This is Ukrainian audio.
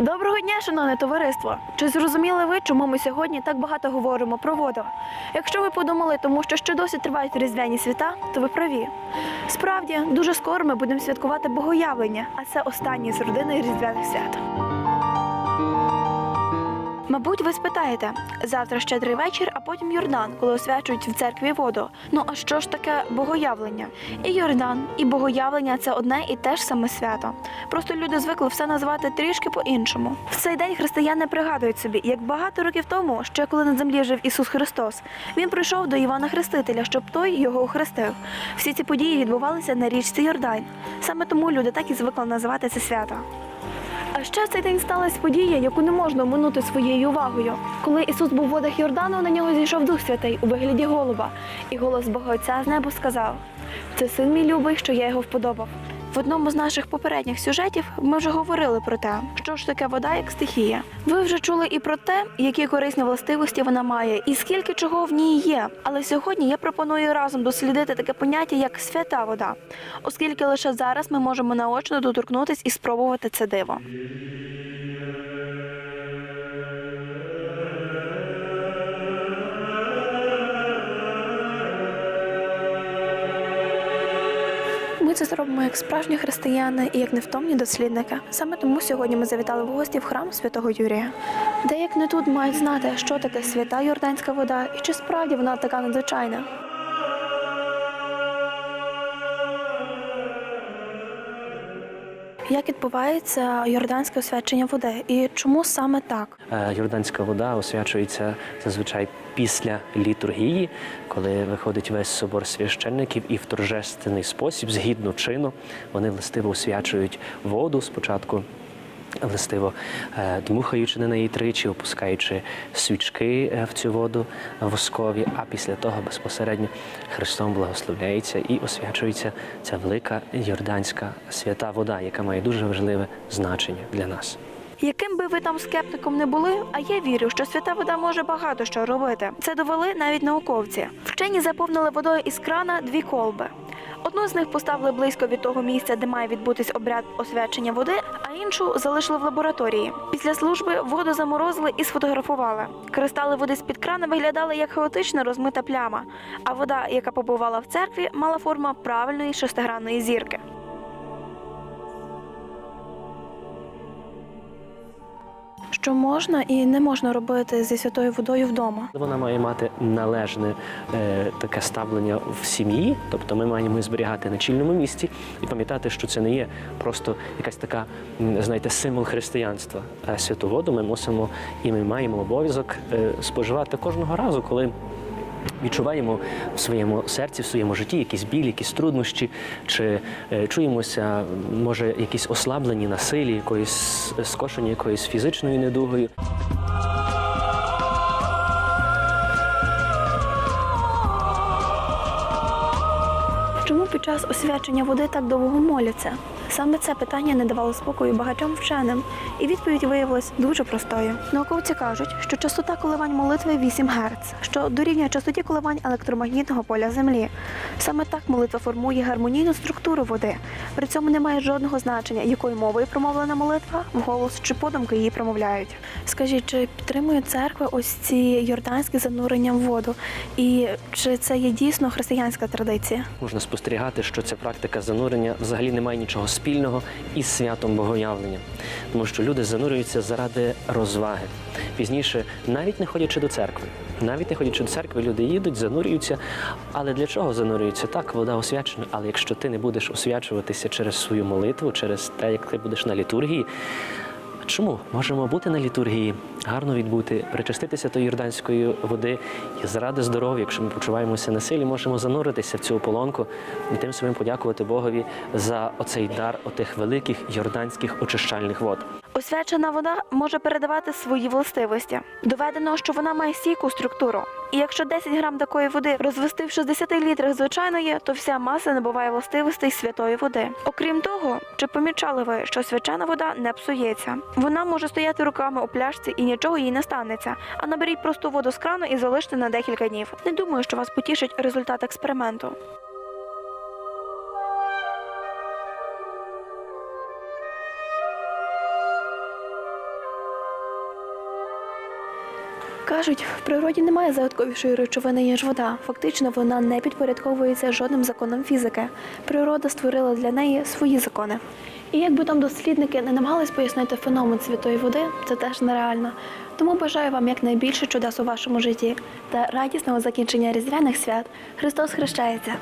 Доброго дня, шановне товариство! Чи зрозуміли ви, чому ми сьогодні так багато говоримо про воду? Якщо ви подумали, тому що ще досі тривають різдвяні свята, то ви праві. Справді, дуже скоро ми будемо святкувати богоявлення, а це останнє з родини різдвяних свят. Мабуть, ви спитаєте, завтра щедрий вечір, а потім Йордан, коли освячують в церкві воду. Ну а що ж таке богоявлення? І Йордан, і богоявлення це одне і те ж саме свято. Просто люди звикли все називати трішки по-іншому. В цей день християни пригадують собі, як багато років тому, ще коли на землі жив Ісус Христос, він прийшов до Івана Хрестителя, щоб той його охрестив. Всі ці події відбувалися на річці Йордань. Саме тому люди так і звикли називати це свято. А ще цей день сталася подія, яку не можна оминути своєю увагою. Коли Ісус був в водах Йордану, на нього зійшов Дух Святий у вигляді голуба, і голос Бога Отця з неба сказав: Це син мій любий, що я його вподобав. В одному з наших попередніх сюжетів ми вже говорили про те, що ж таке вода як стихія. Ви вже чули і про те, які корисні властивості вона має, і скільки чого в ній є. Але сьогодні я пропоную разом дослідити таке поняття, як свята вода, оскільки лише зараз ми можемо наочно доторкнутись і спробувати це диво. Ми це зробимо як справжні християни і як невтомні дослідники. Саме тому сьогодні ми завітали в гості в храм святого Юрія. Де як не тут мають знати, що таке свята йорданська вода і чи справді вона така надзвичайна. Як відбувається йорданське освячення води і чому саме так? Е, Йорданська вода освячується зазвичай після літургії, коли виходить весь собор священників, і в торжественний спосіб, згідно чину, вони властиво освячують воду спочатку. Властиво е, дмухаючи на неї тричі, опускаючи свічки е, в цю воду воскові, а після того безпосередньо Христом благословляється і освячується ця велика йорданська свята вода, яка має дуже важливе значення для нас. Яким би ви там скептиком не були, а я вірю, що свята вода може багато що робити. Це довели навіть науковці. Вчені заповнили водою із крана дві колби. Одну з них поставили близько від того місця, де має відбутись обряд освячення води, а іншу залишили в лабораторії. Після служби воду заморозили і сфотографували. Кристали води з під крана виглядали як хаотична розмита пляма, а вода, яка побувала в церкві, мала форму правильної шестигранної зірки. Що можна і не можна робити зі святою водою вдома? Вона має мати належне е, таке ставлення в сім'ї, тобто ми маємо зберігати на чільному місці і пам'ятати, що це не є просто якась така, знаєте, символ християнства. А святу воду ми мусимо і ми маємо обов'язок е, споживати кожного разу, коли. Відчуваємо в своєму серці, в своєму житті якісь білі, якісь труднощі, чи е, чуємося, може, якісь ослаблені на силі, якоїсь скошені якоюсь фізичною недугою. Під час освячення води так довго моляться? Саме це питання не давало спокою багатьом вченим, і відповідь виявилась дуже простою. Науковці кажуть, що частота коливань молитви 8 Гц, що дорівнює частоті коливань електромагнітного поля Землі. Саме так молитва формує гармонійну структуру води. При цьому немає жодного значення, якою мовою промовлена молитва, вголос чи подумки її промовляють. Скажіть, чи підтримує церква ось ці йорданські занурення в воду? І чи це є дійсно християнська традиція? Можна спостерігати, що ця практика занурення взагалі не має нічого спільного із святом богоявлення, тому що люди занурюються заради розваги. Пізніше, навіть не ходячи до церкви, навіть не ходячи до церкви, люди їдуть, занурюються. Але для чого занурюються? Так, вода освячена. Але якщо ти не будеш освячуватися через свою молитву, через те, як ти будеш на літургії. Чому? Можемо бути на літургії, гарно відбути, причаститися до йорданської води. І заради здоров'я, якщо ми почуваємося на силі, можемо зануритися в цю ополонку. І тим самим подякувати Богові за оцей дар отих великих йорданських очищальних вод. Освячена вода може передавати свої властивості. Доведено, що вона має стійку структуру. І якщо 10 грам такої води розвести в 60 літрах звичайної, то вся маса набуває властивостей святої води. Окрім того, чи помічали ви, що свячена вода не псується? Вона може стояти руками у пляшці і нічого їй не станеться. А наберіть просту воду з крану і залиште на декілька днів. Не думаю, що вас потішить результат експерименту. Кажуть, в природі немає загадковішої речовини, ніж вода. Фактично, вона не підпорядковується жодним законам фізики. Природа створила для неї свої закони. І якби там дослідники не намагались пояснити феномен святої води, це теж нереально. Тому бажаю вам якнайбільше чудес у вашому житті та радісного закінчення різдвяних свят. Христос хрещається!